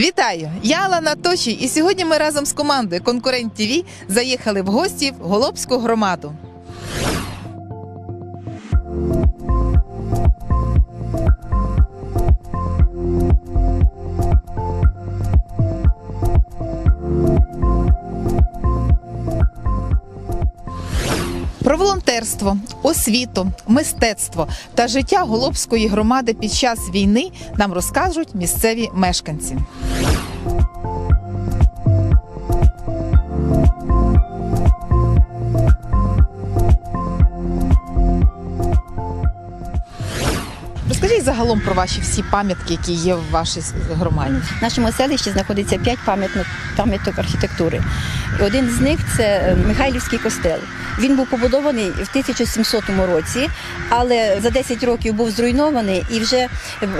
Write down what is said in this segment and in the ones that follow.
Вітаю! Я Алана Тоші, і сьогодні ми разом з командою Конкурент ТІВІ заїхали в гості в Голобську громаду. Про волонтерство, освіту, мистецтво та життя Голобської громади під час війни нам розкажуть місцеві мешканці. Розкажіть загалом про ваші всі пам'ятки, які є в вашій громаді. В нашому селищі знаходиться п'ять пам'яток, архітектури. І один з них це е, Михайлівський костел. Він був побудований в 1700 році, але за 10 років був зруйнований і вже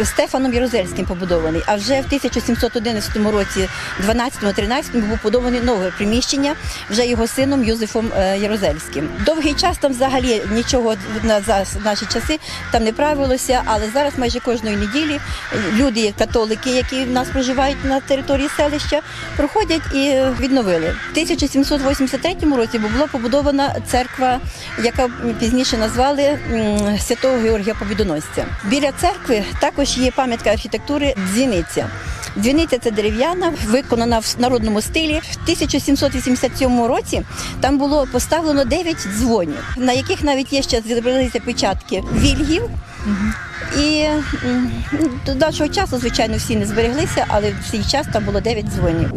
Стефаном Ярузельським побудований. А вже в 1711 році, 12-13 був побудований нове приміщення вже його сином Юзефом е, Ярузельським. Довгий час там взагалі нічого на наші часи там не правилося, але зараз майже кожної неділі люди, католики, які в нас проживають на території селища, проходять і е, відновили. В 1783 році була побудована церква, яка пізніше назвали Святого Георгія Побідоносця. Біля церкви також є пам'ятка архітектури дзвіниця. Дзвіниця це дерев'яна, виконана в народному стилі. В 1787 році там було поставлено 9 дзвонів, на яких навіть є ще зобразилися печатки вільгів. І до нашого часу, звичайно, всі не збереглися, але в цей час там було 9 дзвонів.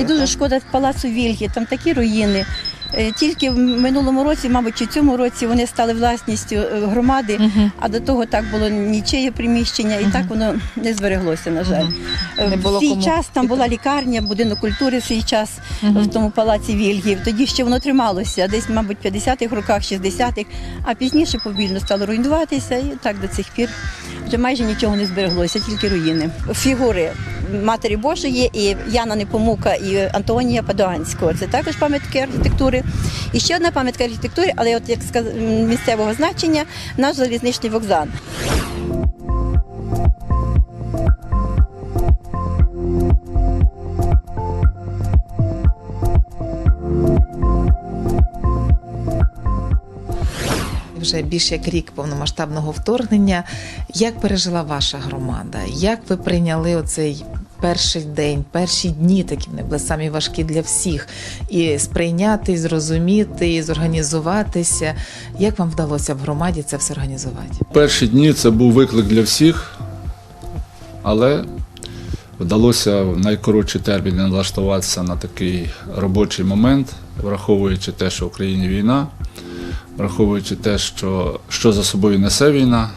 І дуже шкода палацу Вільгі, там такі руїни. Е, Тільки в минулому році, мабуть, чи цьому році вони стали власністю е, громади, Мгм. а до того так було нічиє приміщення, і так воно не збереглося, на жаль. Е, Не було в свій кому час там була лікарня, будинок культури в свій час Мгм. в тому палаці Вільгів. Тоді ще воно трималося, десь, мабуть, в 50-х роках, 60-х, а пізніше повільно стало руйнуватися, і так до цих пір вже майже нічого не збереглося, тільки руїни. Фігури Матері Божої і Яна Непомука і Антонія Падуанського. Це також пам'ятки архітектури. І ще одна пам'ятка архітектури, але от як сказ... місцевого значення наш залізничний вокзал. Вже більше як рік повномасштабного вторгнення. Як пережила ваша громада? Як ви прийняли оцей перший день, перші дні, такі вони були самі важкі для всіх, і сприйняти, і зрозуміти, і зорганізуватися? Як вам вдалося в громаді це все організувати? Перші дні це був виклик для всіх, але вдалося в найкоротші терміни налаштуватися на такий робочий момент, враховуючи те, що в Україні війна, враховуючи те, що, що за собою несе війна.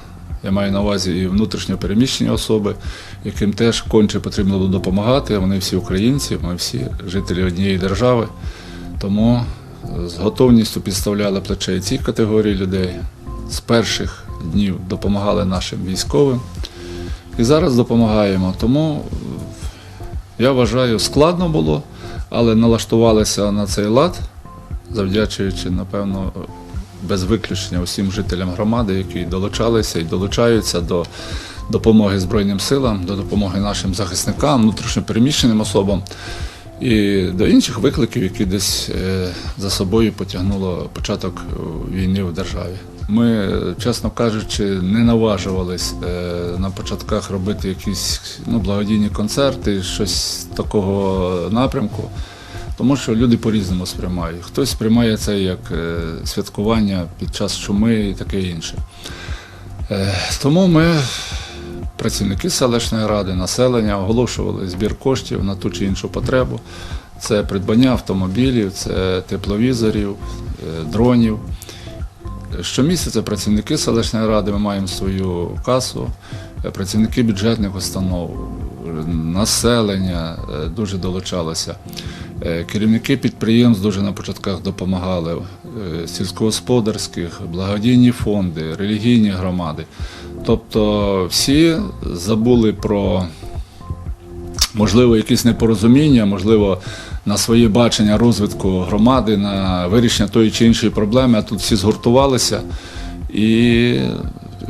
Я маю на увазі і внутрішньо переміщені особи, яким теж конче потрібно було допомагати. Вони всі українці, ми всі жителі однієї держави. Тому з готовністю підставляли плече і цій категорії людей. З перших днів допомагали нашим військовим. І зараз допомагаємо. Тому е, я вважаю, складно було, але налаштувалися на цей лад, завдячуючи, напевно, без виключення усім жителям громади, які долучалися і долучаються до допомоги Збройним силам, до допомоги нашим захисникам, внутрішньопереміщеним особам і до інших викликів, які десь е, за собою потягнуло початок е, війни в державі. Ми, чесно кажучи, не наважувались е, на початках робити якісь ну, благодійні концерти, щось такого напрямку. Тому що люди по-різному сприймають. Хтось сприймає це як е, святкування під час чуми і таке інше. Е, Тому ми, працівники селищної ради, населення, оголошували збір коштів на ту чи іншу потребу. Це придбання автомобілів, це тепловізорів, е, дронів. Щомісяця працівники селищної ради ми маємо свою касу, працівники бюджетних установ, населення дуже долучалося. Е, Керівники підприємств дуже на початках допомагали, е, сільськогосподарських, благодійні фонди, релігійні громади. Тобто всі забули про можливо, якісь непорозуміння, можливо, на своє бачення розвитку громади, на вирішення тої чи іншої проблеми, а тут всі згуртувалися і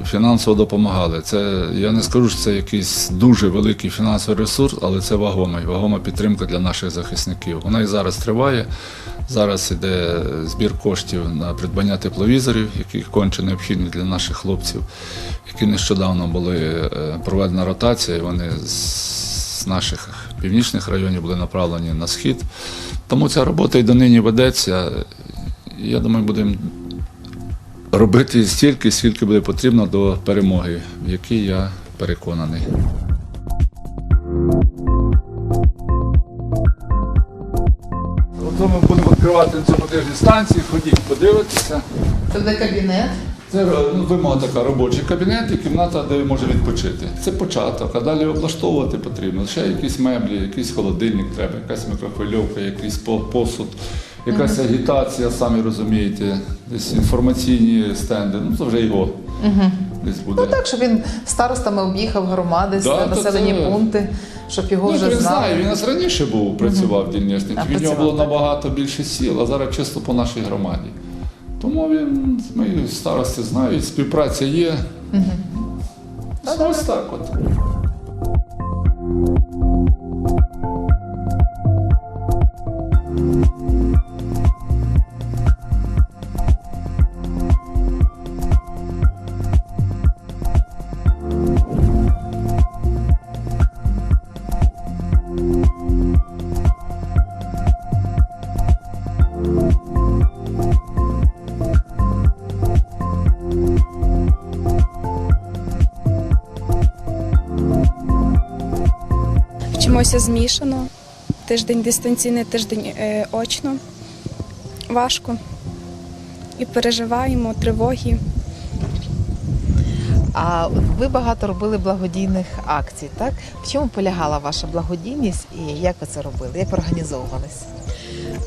фінансово допомагали. Це я не скажу, що це якийсь дуже великий фінансовий ресурс, але це вагомий, вагома підтримка для наших захисників. Вона і зараз триває. Зараз іде збір коштів на придбання тепловізорів, які конче необхідні для наших хлопців, які нещодавно були е, проведена ротація, і вони з наших північних районів були направлені на схід. Тому ця робота і донині ведеться. Я думаю, будемо робити стільки, скільки буде потрібно до перемоги, в якій я переконаний. Ото ми будемо відкривати на цьому тижні станції, ходіть, подивитися. Це де кабінет? Це ну, вимога така робочий кабінет і кімната, де може відпочити. Це початок, а далі облаштовувати потрібно. Ще якісь меблі, якийсь холодильник треба, якась мікрохвильовка, якийсь посуд, якась агітація, самі розумієте, десь інформаційні стенди. Ну це вже його десь буде. Ну так, щоб він старостами об'їхав громади, Да, то населені це- пункти, щоб його Ну, вже він знали. знає, він у нас раніше був, працював дільничник. А, Від нього працював, було так. набагато більше сіл, а зараз чисто по нашій громаді. Тому він, ми старости знають, співпраця є. Ось так от. Вчимося змішано. Тиждень дистанційний, тиждень е, очно. Важко. І переживаємо тривоги. А ви багато робили благодійних акцій, так? В чому полягала ваша благодійність і як ви це робили? Як ви організовувалися?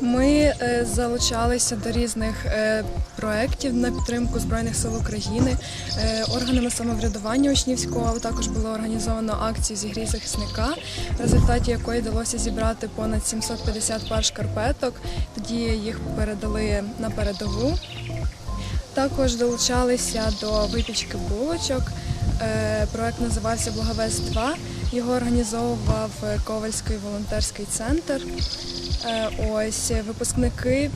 Ми е, залучалися до різних е, проєктів на підтримку Збройних сил України. Е, органами самоврядування Учнівського а також було організовано акцію «Зігрій захисника, в результаті якої вдалося зібрати понад 750 пар шкарпеток. Тоді їх передали на передову. Також долучалися до випічки булочок. Проект називався Благовест 2. Його організовував е, Ковальський волонтерський центр. Е, Ось е, випускники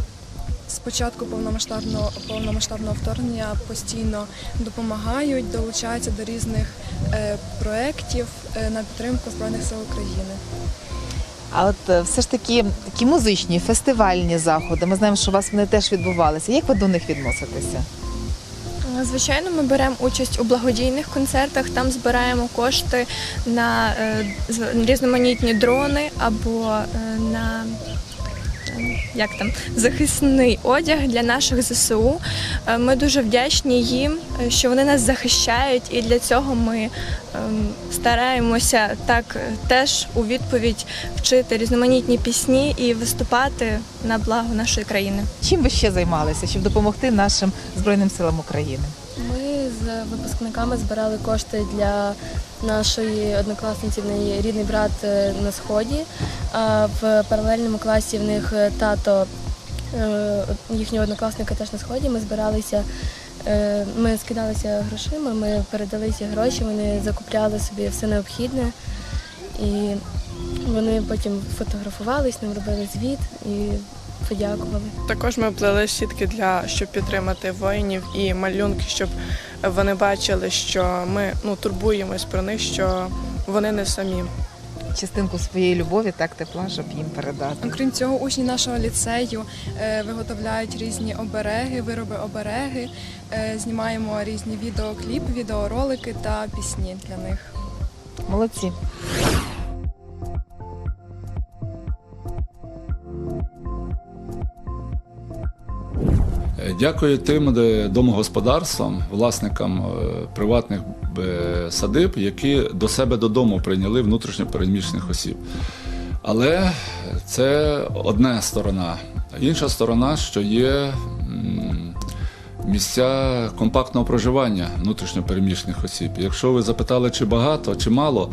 з початку повномасштабного повномасштабного вторгнення постійно допомагають, долучаються до різних проєктів на підтримку Збройних сил України. А от все ж таки такі музичні, фестивальні заходи. Ми знаємо, що у вас вони теж відбувалися. Як ви до них відноситеся? Звичайно, ми беремо участь у благодійних концертах. Там збираємо кошти на е, різноманітні дрони або е, на е, як там захисний одяг для наших ЗСУ. Е, Ми дуже вдячні їм, е, що вони нас захищають, і для цього ми ем, стараємося так е, теж у відповідь вчити різноманітні пісні і виступати на благо нашої країни. Чим ви ще займалися, щоб допомогти нашим Збройним силам України? Ми з випускниками збирали кошти для нашої однокласниці, в неї рідний брат е, на сході. А в паралельному класі в них е, тато е, їхнього однокласника теж на сході. Ми збиралися, ми скидалися грошима, ми передали ці гроші, вони закупляли собі все необхідне. І вони потім фотографувались, нам робили звіт і подякували. Також ми плели сітки для щоб підтримати воїнів і малюнки, щоб вони бачили, що ми ну турбуємось про них, що вони не самі. Частинку своєї любові, так тепла, щоб їм передати. Окрім цього, учні нашого ліцею е, виготовляють різні обереги, вироби обереги, е, знімаємо різні відеокліпи, відеоролики та пісні для них. Молодці. Дякую тим домогосподарствам, власникам е, приватних е, садиб, які до себе додому прийняли внутрішньо переміщених осіб. Але це одна сторона. Інша сторона, що є місця компактного проживання внутрішньопереміщених осіб. Якщо ви запитали, чи багато, чи мало,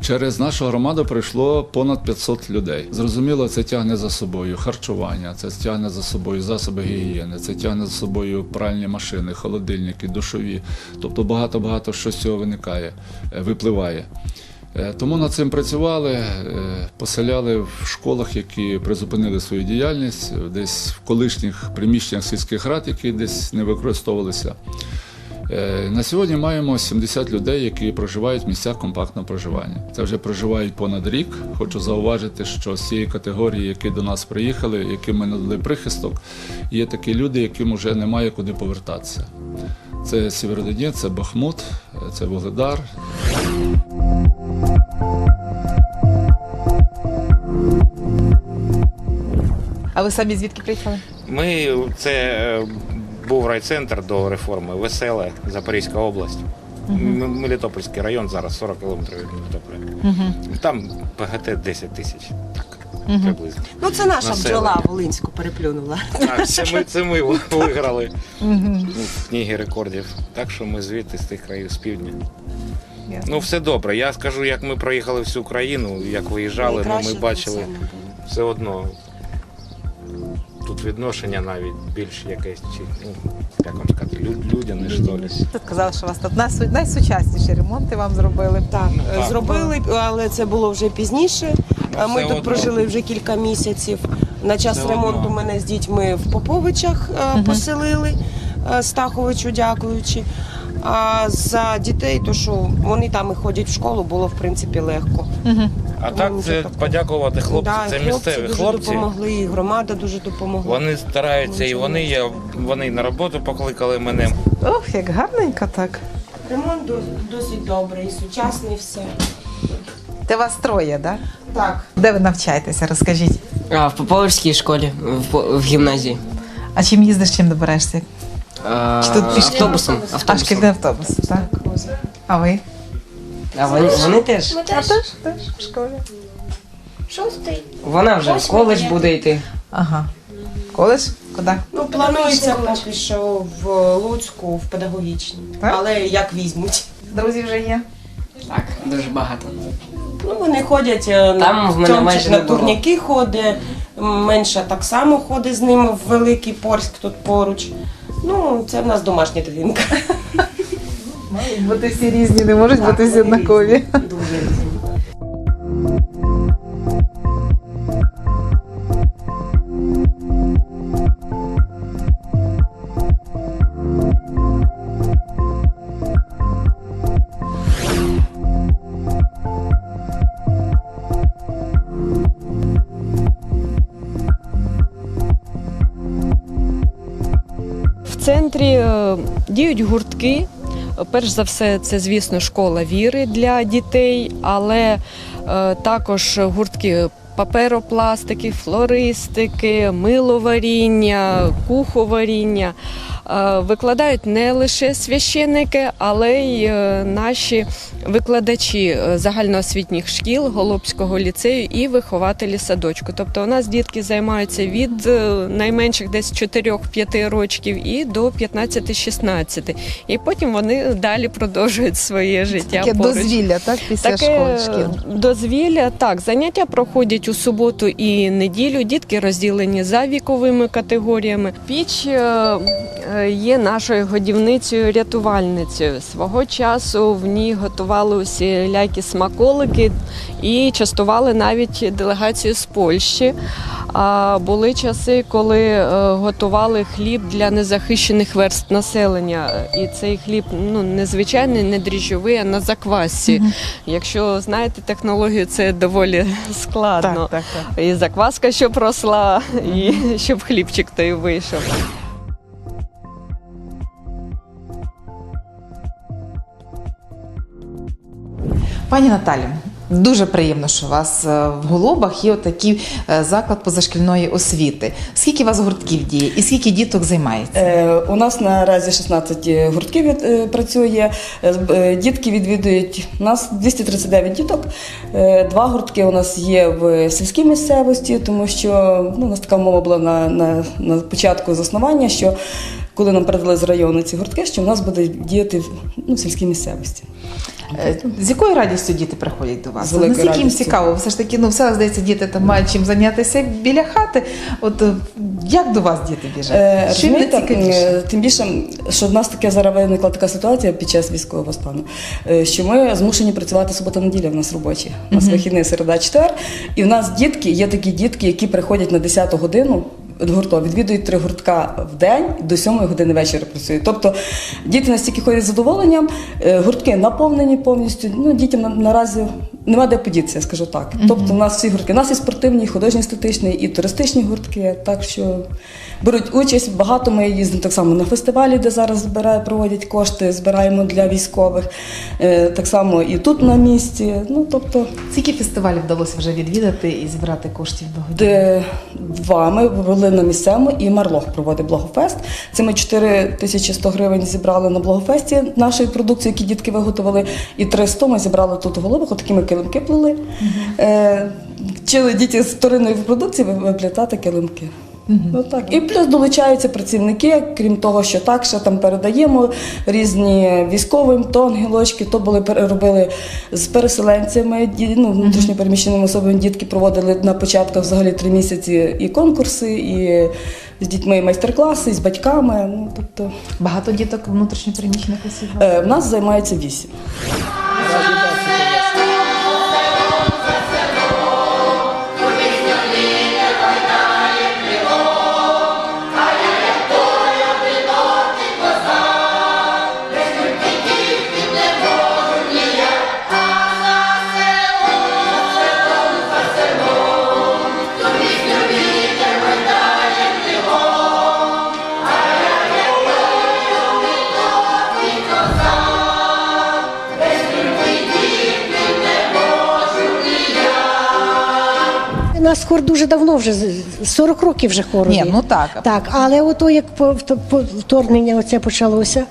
через нашу громаду пройшло понад 500 людей. Зрозуміло, це тягне за собою харчування, це тягне за собою засоби гігієни, це тягне за собою пральні машини, холодильники, душові. Тобто багато-багато що з цього виникає, е, випливає. Е, Тому над цим працювали, е, поселяли в школах, які призупинили свою діяльність, десь в колишніх приміщеннях сільських рад, які десь не використовувалися. Е, На сьогодні маємо 70 людей, які проживають в місцях компактного проживання. Це вже проживають понад рік. Хочу зауважити, що з цієї категорії, які до нас приїхали, яким ми надали прихисток, є такі люди, яким вже немає куди повертатися. Це Сєвєродонець, це Бахмут, це Вугледар, А ви самі звідки приїхали? Ми це е, був райцентр до реформи, Веселе, Запорізька область. М- Мелітопольський район зараз 40 кілометрів від Мелітополя. Там ПГТ 10 тисяч. Так, приблизно. Ну, це наша Населення. бджола Волинську переплюнула. Так, це ми, це ми виграли ну, в книгі рекордів. Так що ми звідти з тих країв з півдня. Ну, все добре. Я скажу, як ми проїхали всю країну, як виїжджали, ну, ми бачили все одно. Тут відношення навіть більш якесь, чи, ну, як вам сказати, лю- людяне, що ли. Тут казали, що у вас тут найсу- найсучасніші ремонти вам зробили. Так, Ну, е, так. зробили, але це було вже пізніше. Ну, Е, Ми все тут одно. прожили вже кілька місяців. На час Все ремонту одно. мене з дітьми в Поповичах е, поселили, е, Стаховичу дякуючи. А за дітей, то що вони там і ходять в школу, було в принципі легко. А так це так. подякувати хлопцям. Да, це хлопці місцеві дуже хлопці. допомогли, і громада дуже допомогла. Вони стараються і вони є. Вони на роботу покликали мене. Ох, як гарненько так. Ремонт до- досить добрий, і сучасний все. Те вас троє, да? Так. Де ви навчаєтеся? Розкажіть. А, в Поповерській школі, в, по- в гімназії. А чим їздиш, чим доберешся? А, Чи тут пішки? автобусом. Автобусом. шкільний автобус, так? А ви? А вони, вони теж. Ми теж теж в школі. шостий. Вона вже в коледж буде йти. Ага. Коледж? Куди? Ну, планується поки що в Луцьку, в педагогічній. Так? Але як візьмуть. Друзі вже є. Так, дуже багато. Ну, вони ходять е, Там в мене Тьомчик майже на було. турніки ходить, менша так само ходить з ними в Великий Порськ тут поруч. Ну, це в нас домашня твінка. Бути всі різні, не можуть бути всі однакові. Дуже різні. Е, діють гуртки. Перш за все, це, звісно, школа віри для дітей, але е, також гуртки паперопластики, флористики, миловаріння, куховаріння. Е, Викладають не лише священники, але й е, наші викладачі е, загальноосвітніх шкіл, Голубського ліцею і вихователі садочку. Тобто у нас дітки займаються від найменших десь 4-5 років і до 15-16. І потім вони далі продовжують своє життя. Таке поруч. дозвілля, так? Після Таке школи шкіл. дозвілля, так, заняття проходять у суботу і неділю. Дітки розділені за віковими категоріями. Піч є нашою годівницею рятувальницею. Свого часу в ній готували усі лякі смаколики і частували навіть делегацію з Польщі. А були часи, коли е, готували хліб для незахищених верст населення. І цей хліб ну незвичайний, не дріжджовий, а на заквасці. Якщо знаєте технологію, це доволі складно. Так, так, так. І закваска, щоб росла, і щоб хлібчик той вийшов. Пані Наталі, Дуже приємно, що у вас е, в Голубах є отакий е, заклад позашкільної освіти. Скільки у вас гуртків діє і скільки діток займається? Е, У нас наразі 16 гуртків працює. Дітки відвідують у нас 239 діток. Два гуртки у нас є в сільській місцевості, тому що ну, у нас така мова була на, на, на початку заснування, що коли нам передали з району ці гуртки, що у нас буде діяти ну, в сільській місцевості. Е, З якою радістю діти приходять до вас? Наскільки їм цікаво? Все ж таки, ну все здається, діти там мають чим зайнятися біля хати. От е, як до вас діти біжать? Е, їм розумієте, найцікавіше? е, тим більше, що в нас таке зараз виникла така ситуація під час військового стану, що ми змушені працювати субота-неділя, в нас робочі. У нас вихідний середа четвер. І в нас дітки, є такі дітки, які приходять на 10 годину. Гурту, відвідують три гуртка в день до 7 години вечора працюють. Тобто діти настільки ходять з задоволенням, е, гуртки наповнені повністю. Ну, дітям на- наразі нема де подітися, я скажу так. Тобто, у нас всі гуртки. У нас і спортивні, і художні естетичні, і туристичні гуртки. Так що беруть участь. Багато ми їздимо так само на фестивалі, де зараз збирають, проводять кошти, збираємо для військових. Е, Так само і тут на місці. Ну тобто, Скільки фестивалів вдалося вже відвідати і зібрати коштів до два ми були на місцевому і Марлох проводить Благофест. Це ми 4100 гривень зібрали на Благофесті нашої продукції, які дітки виготовили. І 300 ми зібрали тут у Голубах, такими ми килимки плели. Е, Вчили діти з вторинної продукції виплітати килимки. Ну, так. І плюс долучаються працівники, крім того, що так, ще там передаємо різні військовим, то ангелочки, то були робили з переселенцями, ну, внутрішньо переміщеними особами дітки проводили на початку взагалі три місяці і конкурси, і з дітьми і майстер-класи, і з батьками. Ну, тобто, Багато діток внутрішньопереміщених осіб. е, в нас займається вісім. Нас хор дуже давно вже 40 років вже хору. Ні, ну так. Так, але ото як вторгнення оце почалося,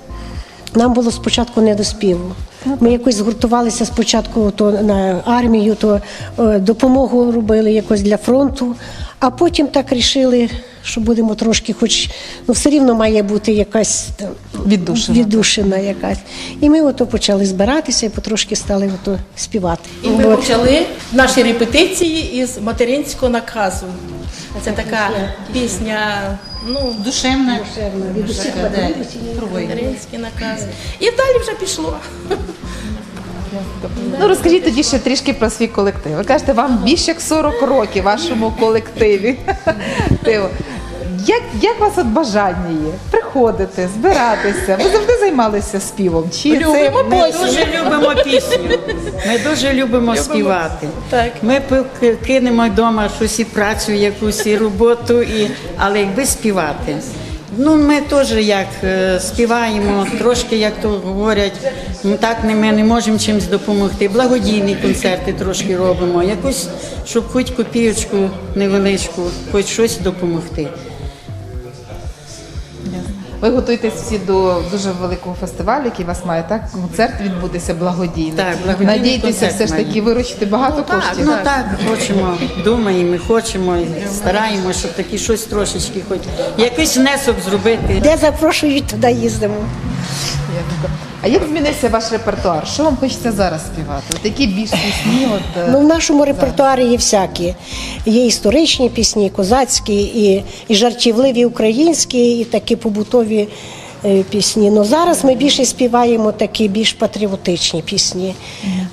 нам було спочатку не до співу. Ми якось згуртувалися спочатку то на армію, то е, допомогу робили якось для фронту, а потім так рішили, що будемо трошки, хоч ну все рівно має бути якась там, Віддушина. віддушина якась. І ми ото почали збиратися і потрошки стали ото співати. І ми От. почали наші репетиції із материнського наказу. Це така пісня, ну, Душевна. Душевна. Така, да. материнський наказ. І далі вже пішло. Ну розкажіть тоді ще трішки про свій колектив. Ви кажете, вам більше як 40 років вашому колективі. Як, як вас от бажання є? Приходити, збиратися? Ви завжди займалися співом? Чи Любимо, це Ми дуже любимо пісню. Ми дуже любимо співати. Так. Ми пи- кинемо вдома щось і працю, якусь і роботу, і... але якби співати. Ну, ми теж як е, співаємо, трошки, як то говорять, ну, так не ми не можемо чимось допомогти. Благодійні концерти трошки робимо, якусь, щоб хоч копійочку невеличку, хоч щось допомогти. Ви готуєтесь всі до дуже великого фестивалю, який вас має так концерт відбутися благодійний. Так, благодійний Надійтеся, концерт все ж таки має. виручити багато Так, коштів. ну так, хочемо, думаємо, хочемо, і стараємося, щоб такі щось трошечки, хоч якийсь внесок зробити. Де запрошують, туди їздимо. А як змінився ваш репертуар? Що вам хочеться зараз співати? От які більш пісні? От, е, Ну, в нашому репертуарі є всякі. Є історичні пісні, і козацькі, і, і жартівливі українські, і такі побутові е, пісні. Ну зараз ми більше співаємо такі більш патріотичні пісні.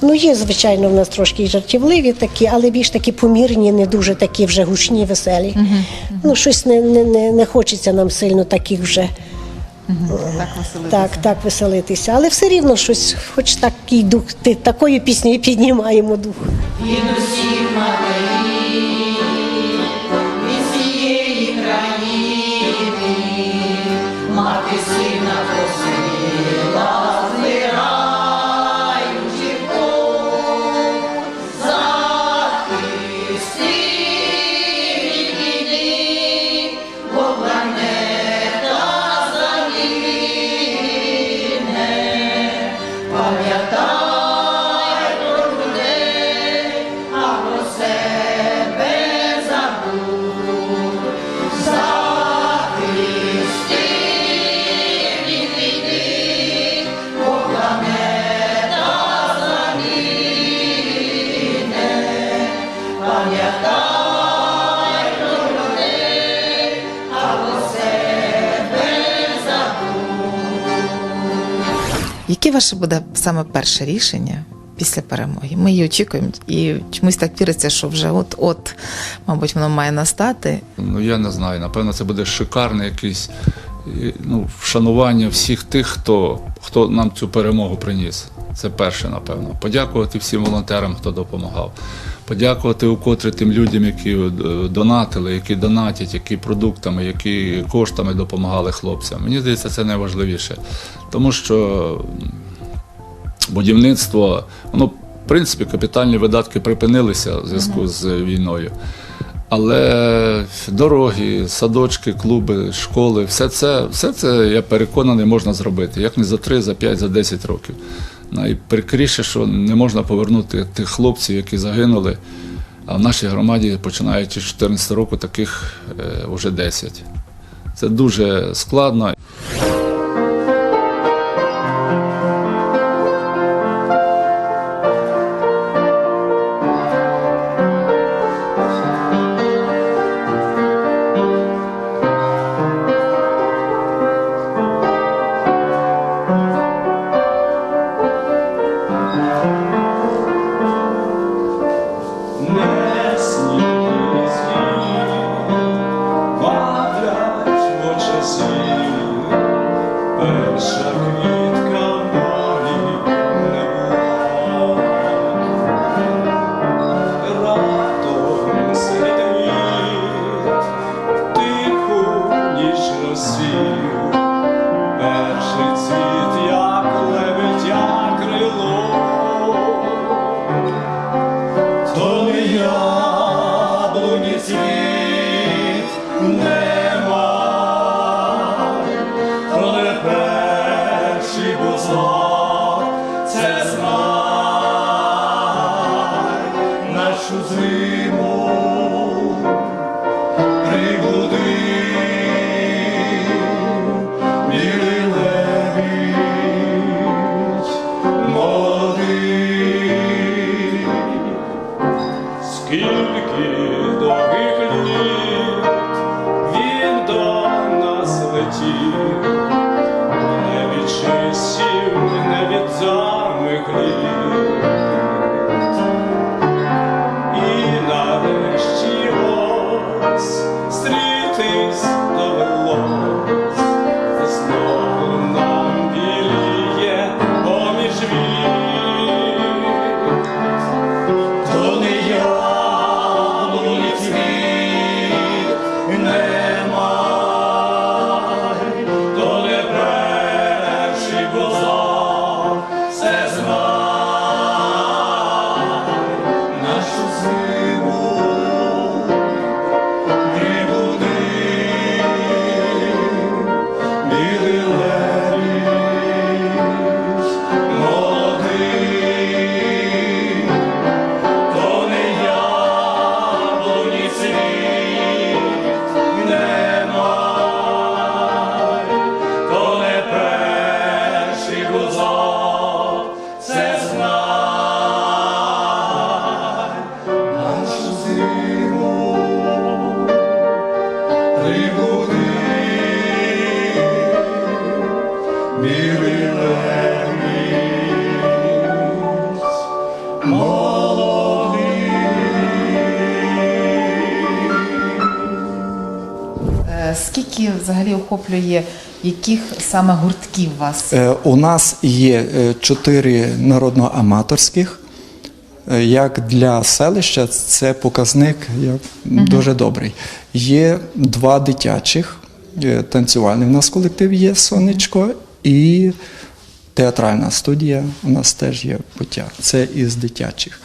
Ну, є, звичайно, в нас трошки і жартівливі такі, але більш такі помірні, не дуже такі вже гучні, веселі. Ну, щось не, не, не, не хочеться нам сильно таких вже. Так веселитися. Так, так веселитися. Але все рівно щось, хоч такий дух, ти такою піснею піднімаємо дух. Glória a tá Яке ваше буде саме перше рішення після перемоги? Ми її очікуємо, і чомусь так віриться, що вже от-от, мабуть, воно має настати. Ну я не знаю. Напевно, це буде шикарне якесь ну, вшанування всіх тих, хто, хто нам цю перемогу приніс. Це перше, напевно. Подякувати всім волонтерам, хто допомагав. Подякувати укотре тим людям, які е, донатили, які донатять, які продуктами, які коштами допомагали хлопцям. Мені здається, це найважливіше. Тому що будівництво, воно, в принципі, капітальні видатки припинилися в зв'язку з війною. Але дороги, садочки, клуби, школи, все це, все це, я переконаний, можна зробити. Як не за 3, за 5, за 10 років. Найприкріше, що не можна повернути тих хлопців, які загинули. А в нашій громаді, починаючи з 2014 року, таких е, вже 10. Це дуже складно. Охоплює яких саме гуртків вас? Е, У нас є е, чотири народно-аматорських. Е, Як для селища це показник як дуже добрий. Є два дитячих, танцювальний у нас колектив є Сонечко і театральна студія у нас теж є пуття. Це із дитячих.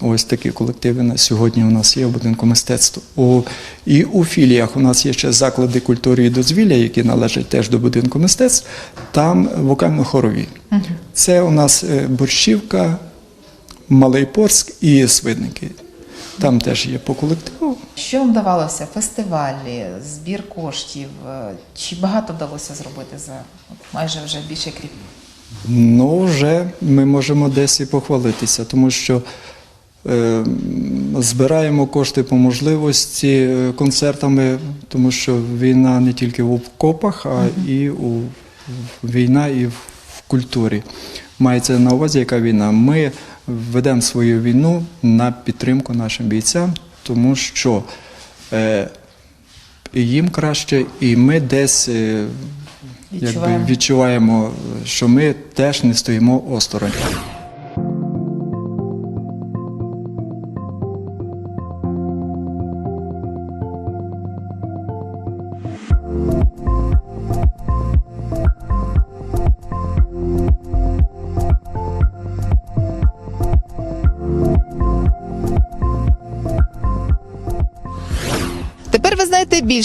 Ось такі колективи на сьогодні у нас є в будинку мистецтва. У, і у філіях у нас є ще заклади культури і дозвілля, які належать теж до будинку мистецтв. Там вокально-хорові. Це у нас е, Борщівка, Малий Порськ і Свидники. Там теж є по колективу. Що вам давалося? Фестивалі, збір коштів? Е, Чи багато вдалося зробити за майже вже більше як рік? Ну, вже ми можемо десь і похвалитися, тому що збираємо кошти по можливості е, концертами, тому що війна не тільки в окопах, а і у війна і в культурі. Мається на увазі, яка війна. Ми ведемо свою війну на підтримку нашим бійцям, тому що е, їм краще, і ми десь е, якби, відчуваємо, що ми теж не стоїмо осторонь.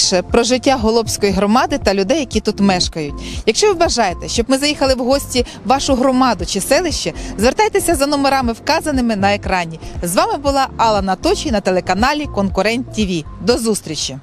Більше про життя Голобської громади та людей, які тут мешкають. Якщо ви бажаєте, щоб ми заїхали в гості в вашу громаду чи селище, звертайтеся за номерами, вказаними на екрані. З вами була Алла Наточій на телеканалі Конкурент ТІВІ. До зустрічі!